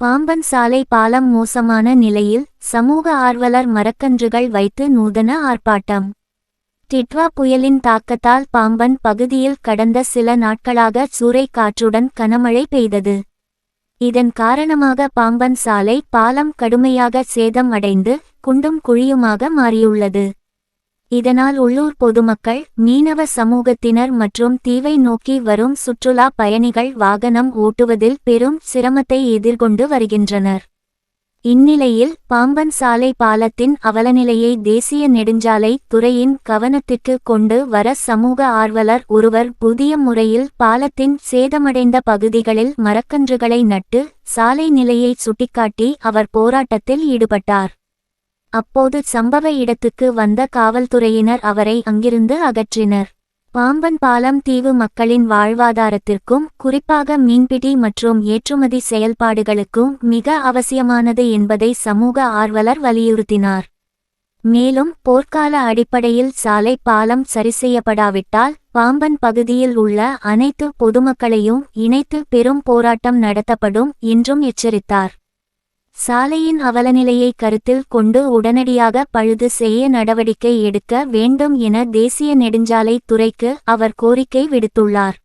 பாம்பன் சாலை பாலம் மோசமான நிலையில் சமூக ஆர்வலர் மரக்கன்றுகள் வைத்து நூதன ஆர்ப்பாட்டம். டிட்வா புயலின் தாக்கத்தால் பாம்பன் பகுதியில் கடந்த சில நாட்களாக சூறைக்காற்றுடன் கனமழை பெய்தது. இதன் காரணமாக பாம்பன் சாலை பாலம் கடுமையாக சேதம் அடைந்து குண்டும் குழியுமாக மாறியுள்ளது. இதனால் உள்ளூர் பொதுமக்கள் மீனவ சமூகத்தினர் மற்றும் தீவை நோக்கி வரும் சுற்றுலா பயணிகள் வாகனம் ஓட்டுவதில் பெரும் சிரமத்தை எதிர்கொண்டு வருகின்றனர். இந்நிலையில் பாம்பன் சாலை பாலத்தின் அவலநிலையை தேசிய நெடுஞ்சாலை துறையின் கவனத்திற்கு கொண்டு வர சமூக ஆர்வலர் ஒருவர் புதிய முறையில் பாலத்தின் சேதமடைந்த பகுதிகளில் மரக்கன்றுகளை நட்டு சாலை நிலையை சுட்டிக்காட்டி அவர் போராட்டத்தில் ஈடுபட்டார். அப்போது சம்பவ இடத்துக்கு வந்த காவல்துறையினர் அவரை அங்கிருந்து அகற்றினர். பாம்பன் பாலம் தீவு மக்களின் வாழ்வாதாரத்திற்கும் குறிப்பாக மீன்பிடி மற்றும் ஏற்றுமதி செயல்பாடுகளுக்கும் மிக அவசியமானது என்பதை சமூக ஆர்வலர் வலியுறுத்தினார். மேலும் போர்க்கால அடிப்படையில் சாலை பாலம் சரிசெய்யப்படாவிட்டால் பாம்பன் பகுதியில் உள்ள அனைத்து பொதுமக்களையும் இணைத்து பெரும் போராட்டம் நடத்தப்படும் என்றும் எச்சரித்தார். சாலையின் அவலநிலையை கருத்தில் கொண்டு உடனடியாக பழுது செய்ய நடவடிக்கை எடுக்க வேண்டும் என தேசிய நெடுஞ்சாலை துறைக்கு அவர் கோரிக்கை விடுத்துள்ளார்.